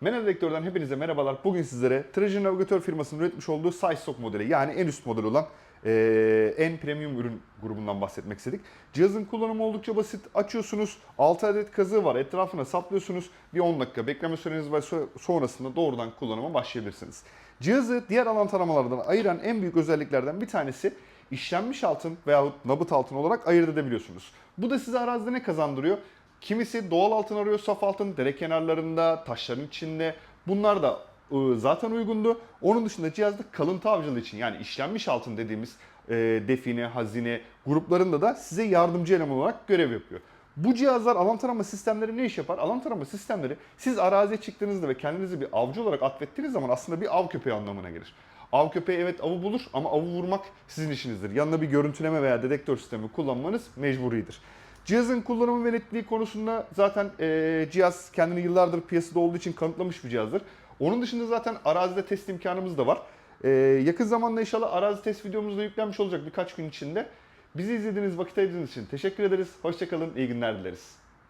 Mena Dedektör'den hepinize merhabalar. Bugün sizlere Trajan Navigatör firmasının üretmiş olduğu Sizestock modeli yani en üst model olan eee, en premium ürün grubundan bahsetmek istedik. Cihazın kullanımı oldukça basit. Açıyorsunuz, 6 adet kazığı var. Etrafına saplıyorsunuz. Bir 10 dakika bekleme süreniz var. So- Sonrasında doğrudan kullanıma başlayabilirsiniz. Cihazı diğer alan taramalardan ayıran en büyük özelliklerden bir tanesi işlenmiş altın veyahut nabıt altın olarak ayırt edebiliyorsunuz. Bu da size arazide ne kazandırıyor? Kimisi doğal altın arıyor, saf altın, dere kenarlarında, taşların içinde. Bunlar da ıı, zaten uygundu. Onun dışında cihazda kalıntı avcılığı için yani işlenmiş altın dediğimiz e, define, hazine gruplarında da size yardımcı eleman olarak görev yapıyor. Bu cihazlar alan tarama sistemleri ne iş yapar? Alan tarama sistemleri siz araziye çıktığınızda ve kendinizi bir avcı olarak atfettiğiniz zaman aslında bir av köpeği anlamına gelir. Av köpeği evet avı bulur ama avı vurmak sizin işinizdir. Yanına bir görüntüleme veya dedektör sistemi kullanmanız mecburidir. Cihazın kullanımı ve netliği konusunda zaten eee, cihaz kendini yıllardır piyasada olduğu için kanıtlamış bir cihazdır. Onun dışında zaten arazide test imkanımız da var. Eee, yakın zamanda inşallah arazi test videomuz da yüklenmiş olacak birkaç gün içinde. Bizi izlediğiniz vakit ayırdığınız için teşekkür ederiz. Hoşçakalın, iyi günler dileriz.